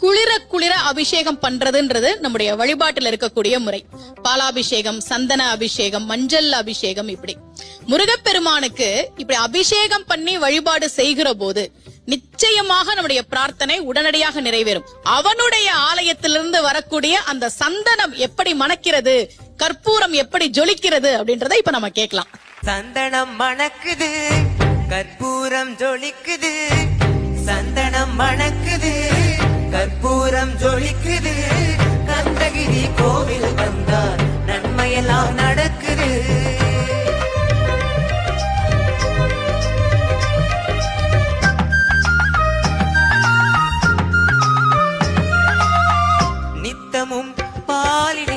குளிர குளிர அபிஷேகம் பண்றதுன்றது நம்முடைய வழிபாட்டில் இருக்கக்கூடிய முறை. பாலாபிஷேகம் சந்தன அபிஷேகம் மஞ்சள் அபிஷேகம் இப்படி. முருகப்பெருமானுக்கு இப்படி அபிஷேகம் பண்ணி வழிபாடு செய்கிற போது நிச்சயமாக நம்முடைய பிரார்த்தனை உடனடியாக நிறைவேறும். அவனுடைய ஆலயத்திலிருந்து வரக்கூடிய அந்த சந்தனம் எப்படி மணக்கிறது கற்பூரம் எப்படி ஜொலிக்கிறது அப்படின்றத இப்ப நம்ம கேட்கலாம். சந்தனம் மணக்குது கற்பூரம் ஜொலிக்குது சந்தனம் மணக்கு நேரம் ஜொலிக்குது. கந்தகிரி கோவில் வந்தார் நன்மையெல்லாம் நடக்குது. நித்தமும் பாலிட